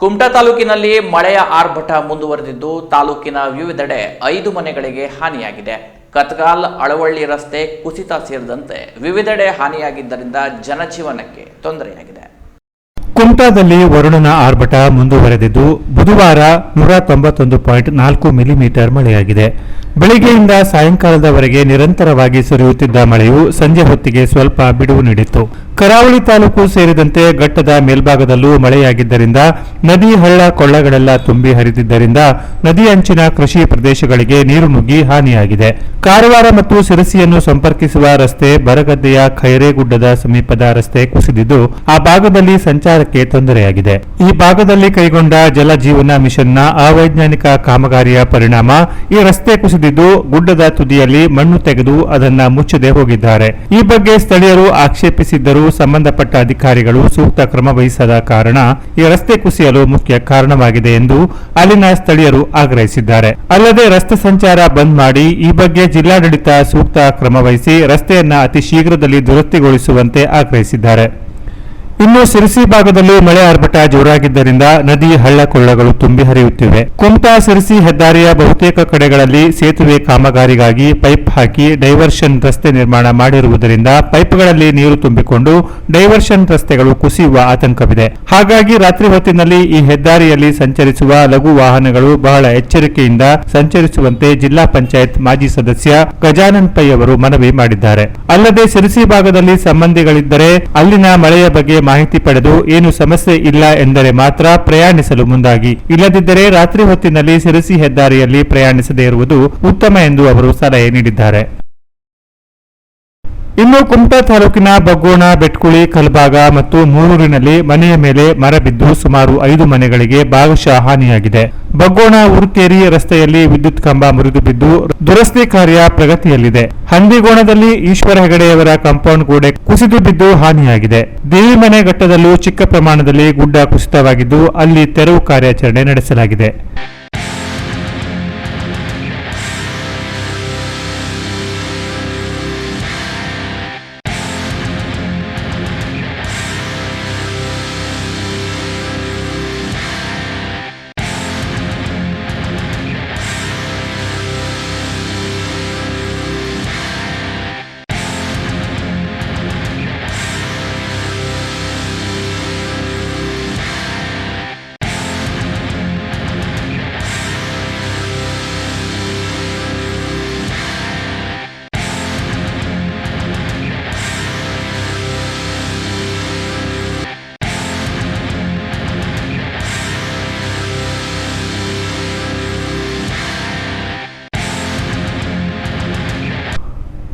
ಕುಮಟಾ ತಾಲೂಕಿನಲ್ಲಿ ಮಳೆಯ ಆರ್ಭಟ ಮುಂದುವರೆದಿದ್ದು ತಾಲೂಕಿನ ವಿವಿಧೆಡೆ ಐದು ಮನೆಗಳಿಗೆ ಹಾನಿಯಾಗಿದೆ. ಕತ್ಗಾಲ್, ಅಳವಳ್ಳಿ ರಸ್ತೆ, ಕುಸಿತ ಸೇರಿದಂತೆ ವಿವಿಧೆಡೆ ಹಾನಿಯಾಗಿದ್ದರಿಂದ ಜನಜೀವನಕ್ಕೆ ತೊಂದರೆಯಾಗಿದೆ. ಕುಮಟಾದಲ್ಲಿ ವರುಣನ ಆರ್ಭಟ ಮುಂದುವರೆದಿದ್ದು ಬುಧವಾರ ನೂರ ತೊಂಬತ್ತೊಂದು ಪಾಯಿಂಟ್ ನಾಲ್ಕು ಮಿಲಿಮೀಟರ್ ಮಳೆಯಾಗಿದೆ. ಬೆಳಿಗ್ಗೆಯಿಂದ ಸಾಯಂಕಾಲದವರೆಗೆ ನಿರಂತರವಾಗಿ ಸುರಿಯುತ್ತಿದ್ದ ಮಳೆಯು ಸಂಜೆ ಹೊತ್ತಿಗೆ ಸ್ವಲ್ಪ ಬಿಡುವು ನೀಡಿತ್ತು. ಕರಾವಳಿ ತಾಲೂಕು ಸೇರಿದಂತೆ ಘಟ್ಟದ ಮೇಲ್ಭಾಗದಲ್ಲೂ ಮಳೆಯಾಗಿದ್ದರಿಂದ ನದಿ, ಹಳ್ಳ, ಕೊಳ್ಳಗಳೆಲ್ಲ ತುಂಬಿ ಹರಿದಿದ್ದರಿಂದ ನದಿ ಅಂಚಿನ ಕೃಷಿ ಪ್ರದೇಶಗಳಿಗೆ ನೀರು ನುಗ್ಗಿ ಹಾನಿಯಾಗಿದೆ. ಕಾರವಾರ ಮತ್ತು ಸಿರಸಿಯನ್ನು ಸಂಪರ್ಕಿಸುವ ರಸ್ತೆ ಬರಗದ್ದೆಯ ಖೈರೇಗುಡ್ಡದ ಸಮೀಪದ ರಸ್ತೆ ಕುಸಿದಿದ್ದು, ಆ ಭಾಗದಲ್ಲಿ ಸಂಚಾರಕ್ಕೆ ತೊಂದರೆಯಾಗಿದೆ. ಈ ಭಾಗದಲ್ಲಿ ಕೈಗೊಂಡ ಜಲಜೀವನ ಮಿಷನ್ನ ಅವೈಜ್ಞಾನಿಕ ಕಾಮಗಾರಿಯ ಪರಿಣಾಮ ಈ ರಸ್ತೆ ಕುಸಿದಿದ್ದು ಗುಡ್ಡದ ತುದಿಯಲ್ಲಿ ಮಣ್ಣು ತೆಗೆದು ಅದನ್ನ ಮುಚ್ಚದೆ ಹೋಗಿದ್ದಾರೆ. ಈ ಬಗ್ಗೆ ಸ್ಥಳೀಯರು ಆಕ್ಷೇಪಿಸಿದ್ದರೂ ಸಂಬಂಧಪಟ್ಟ ಅಧಿಕಾರಿಗಳು ಸೂಕ್ತ ಕ್ರಮ ವಹಿಸದ ಕಾರಣ ಈ ರಸ್ತೆ ಕುಸಿಯಲು ಮುಖ್ಯ ಕಾರಣವಾಗಿದೆ ಎಂದು ಅಲ್ಲಿನ ಸ್ಥಳೀಯರು ಆಗ್ರಹಿಸಿದ್ದಾರೆ. ಅಲ್ಲದೆ ರಸ್ತೆ ಸಂಚಾರ ಬಂದ್ ಮಾಡಿ ಈ ಬಗ್ಗೆ ಜಿಲ್ಲಾಡಳಿತ ಸೂಕ್ತ ಕ್ರಮ ವಹಿಸಿ ರಸ್ತೆಯನ್ನ ಅತಿ ಶೀಘ್ರದಲ್ಲಿ ದುರಸ್ತಿಗೊಳಿಸುವಂತೆ ಆಗ್ರಹಿಸಿದ್ದಾರೆ. ಇನ್ನು ಸಿರಿಸಿ ಭಾಗದಲ್ಲಿ ಮಳೆ ಆರ್ಭಟ ಜೋರಾಗಿದ್ದರಿಂದ ನದಿ ಹಳ್ಳ ಕೊಳ್ಳಗಳು ತುಂಬಿ ಹರಿಯುತ್ತಿವೆ. ಕುಮಟಾ ಸಿರಿಸಿ ಹೆದ್ದಾರಿಯ ಬಹುತೇಕ ಕಡೆಗಳಲ್ಲಿ ಸೇತುವೆ ಕಾಮಗಾರಿಗಾಗಿ ಪೈಪ್ ಹಾಕಿ ಡೈವರ್ಷನ್ ರಸ್ತೆ ನಿರ್ಮಾಣ ಮಾಡಿರುವುದರಿಂದ ಪೈಪ್ಗಳಲ್ಲಿ ನೀರು ತುಂಬಿಕೊಂಡು ಡೈವರ್ಷನ್ ರಸ್ತೆಗಳು ಕುಸಿಯುವ ಆತಂಕವಿದೆ. ಹಾಗಾಗಿ ರಾತ್ರಿ ಹೊತ್ತಿನಲ್ಲಿ ಈ ಹೆದ್ದಾರಿಯಲ್ಲಿ ಸಂಚರಿಸುವ ಲಘು ವಾಹನಗಳು ಬಹಳ ಎಚ್ಚರಿಕೆಯಿಂದ ಸಂಚರಿಸುವಂತೆ ಜಿಲ್ಲಾ ಪಂಚಾಯತ್ ಮಾಜಿ ಸದಸ್ಯ ಗಜಾನನ್ ಪೈ ಅವರು ಮನವಿ ಮಾಡಿದ್ದಾರೆ. ಅಲ್ಲದೆ ಸಿರಿಸಿ ಭಾಗದಲ್ಲಿ ಸಂಬಂಧಿಗಳಿದ್ದರೆ ಅಲ್ಲಿನ ಮಳೆಯ ಬಗ್ಗೆ ಮಾಹಿತಿ ಪಡೆದು ಏನು ಸಮಸ್ಯೆ ಇಲ್ಲ ಎಂದರೆ ಮಾತ್ರ ಪ್ರಯಾಣಿಸಲು ಮುಂದಾಗಿ. ಇಲ್ಲದಿದ್ದರೆ ರಾತ್ರಿ ಹೊತ್ತಿನಲ್ಲಿ ಸಿರಸಿ ಹೆದ್ದಾರಿಯಲ್ಲಿ ಪ್ರಯಾಣಿಸದೇ ಇರುವುದು ಉತ್ತಮ ಎಂದು ಅವರು ಸಲಹೆ ನೀಡಿದ್ದಾರೆ. ಇನ್ನು ಕುಮಟಾ ತಾಲೂಕಿನ ಬಗ್ಗೋಣ, ಬೆಟ್ಕುಳಿ, ಕಲ್ಬಾಗ ಮತ್ತು ಮೂರೂರಿನಲ್ಲಿ ಮನೆಯ ಮೇಲೆ ಮರ ಬಿದ್ದು ಸುಮಾರು ಐದು ಮನೆಗಳಿಗೆ ಭಾಗಶಃ ಹಾನಿಯಾಗಿದೆ. ಬಗ್ಗೋಣ ಉರುತೇರಿ ರಸ್ತೆಯಲ್ಲಿ ವಿದ್ಯುತ್ ಕಂಬ ಮುರಿದು ಬಿದ್ದು ದುರಸ್ತಿ ಕಾರ್ಯ ಪ್ರಗತಿಯಲ್ಲಿದೆ. ಹಂದಿಗೋಣದಲ್ಲಿ ಈಶ್ವರ ಹೆಗಡೆಯವರ ಕಾಂಪೌಂಡ್ ಗೋಡೆ ಕುಸಿದು ಬಿದ್ದು ಹಾನಿಯಾಗಿದೆ. ದೇವಿಮನೆ ಘಟ್ಟದಲ್ಲೂ ಚಿಕ್ಕ ಪ್ರಮಾಣದಲ್ಲಿ ಗುಡ್ಡ ಕುಸಿತವಾಗಿದ್ದು ಅಲ್ಲಿ ತೆರವು ಕಾರ್ಯಾಚರಣೆ ನಡೆಸಲಾಗಿದೆ.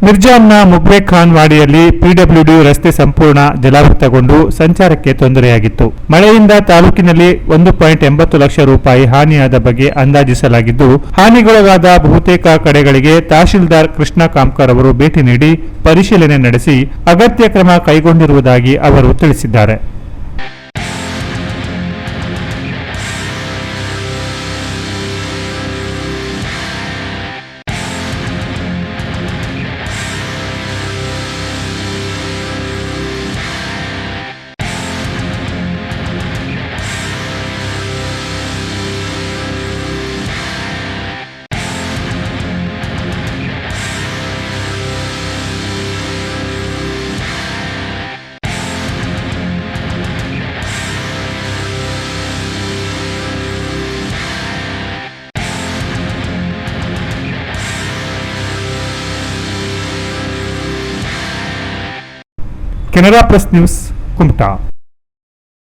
ಮಿರ್ಜಾಂನ ಮುಬ್ರೆ ಖಾನ್ ವಾಡಿಯಲ್ಲಿ ಪಿಡಬ್ಲ್ಯೂಡಿ ರಸ್ತೆ ಸಂಪೂರ್ಣ ಜಲಾವೃತಗೊಂಡು ಸಂಚಾರಕ್ಕೆ ತೊಂದರೆಯಾಗಿತ್ತು. ಮಳೆಯಿಂದ ತಾಲೂಕಿನಲ್ಲಿ ಒಂದು ಪಾಯಿಂಟ್ ಎಂಬತ್ತು ಲಕ್ಷ ರೂಪಾಯಿ ಹಾನಿಯಾದ ಬಗ್ಗೆ ಅಂದಾಜಿಸಲಾಗಿದ್ದು, ಹಾನಿಗೊಳಗಾದ ಬಹುತೇಕ ಕಡೆಗಳಿಗೆ ತಹಶೀಲ್ದಾರ್ ಕೃಷ್ಣ ಕಾಮ್ಕರ್ ಅವರು ಭೇಟಿ ನೀಡಿ ಪರಿಶೀಲನೆ ನಡೆಸಿ ಅಗತ್ಯ ಕ್ರಮ ಕೈಗೊಂಡಿರುವುದಾಗಿ ಅವರು ತಿಳಿಸಿದ್ದಾರೆ. Canada Press News, Kumta.